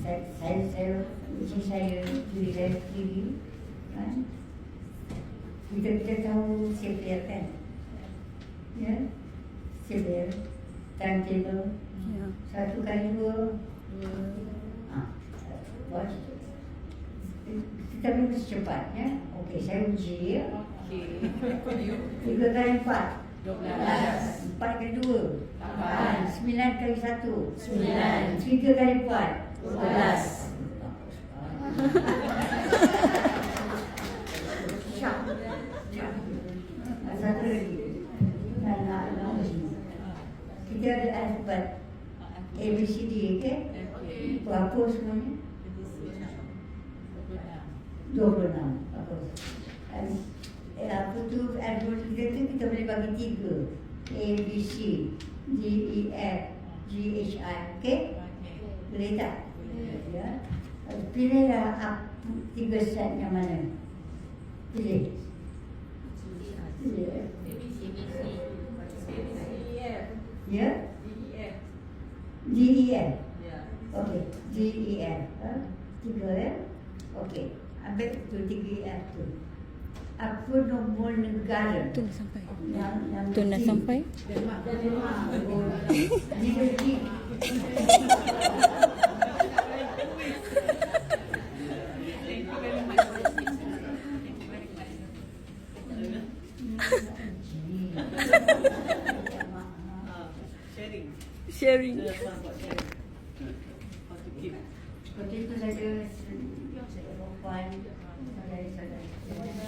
saya saya, saya uji saya diri saya sendiri kan kita kita tahu CPR kan ya CPR timetable Ya. satu kali dua ah, buat kita boleh cepat ya okey saya uji ya tiga kali empat empat kali dua Sembilan kali satu Sembilan. tiga kali empat Dua belas. Syak. Syak. Satu lagi. Kita ada alfabet A, B, C, D? Berapa semuanya? 26. Bagus. Dan, eh, apa tu, alfabet kita tu kita boleh bagi tiga. A, B, C, D, E, F, G, H, I. Okey? Boleh tak? Ya. Pilihlah apa tiga set yang mana. Pilih. Ya? D, E, F. Okey. D, E, F. Ha? Tiga ya? Okey. Ambil tu tiga E, F tu. Apa nombor negara? Tu nak sampai. Yang, yang Tu nak sampai. Oh. Sharing. Seperti itu saja jawapan saudara-saudara.